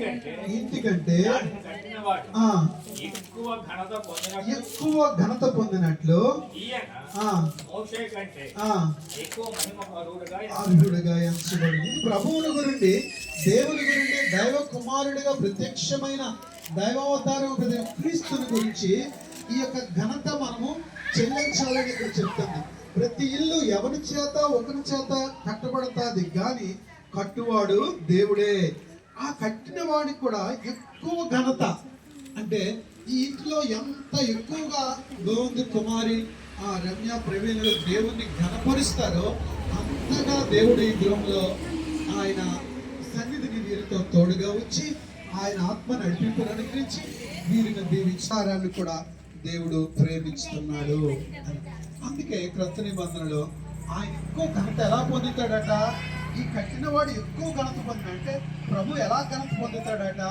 కంటే ఇంటికంటే ఎక్కువ ఘనత పొందినట్లు అర్హుడుగా ఎంచబడింది. ప్రభువుని గురుండి దేవుని గురుండి దైవ కుమారుడిగా ప్రత్యక్షమైన దైవావతారం క్రీస్తుని గురించి ఈ యొక్క ఘనత మనము చెల్లించాలని ఇక్కడ చెప్తుంది ప్రతి ఇల్లు ఎవరి చేత ఒకరి చేత కట్టబడతాది గాని కట్టువాడు దేవుడే. ఆ కట్టిన వాడికి కూడా ఎక్కువ ఘనత. అంటే ఈ ఇంట్లో ఎంత ఎక్కువగా గోవింద్ కుమారి ఆ రమ్య ప్రవీణులు దేవుణ్ణి ఘనపరుస్తారో అంతగా దేవుడు ఈ గృహంలో ఆయన సన్నిధిని వీరితో తోడుగా వచ్చి ఆయన ఆత్మ నడిపింపును అనుగ్రహించి వీరిని దీవించారాన్ని కూడా దేవుడు ప్రేమిస్తున్నాడు అందుకే క్రొత్త నిబంధనలో ఆయన ఎక్కువ ఘనత ఎలా పొందుతాడట? ఈ కట్టినవాడు ఎక్కువ ఘనత పొందిన అంటే ప్రభు ఎలా ఘనత పొందుతాడట?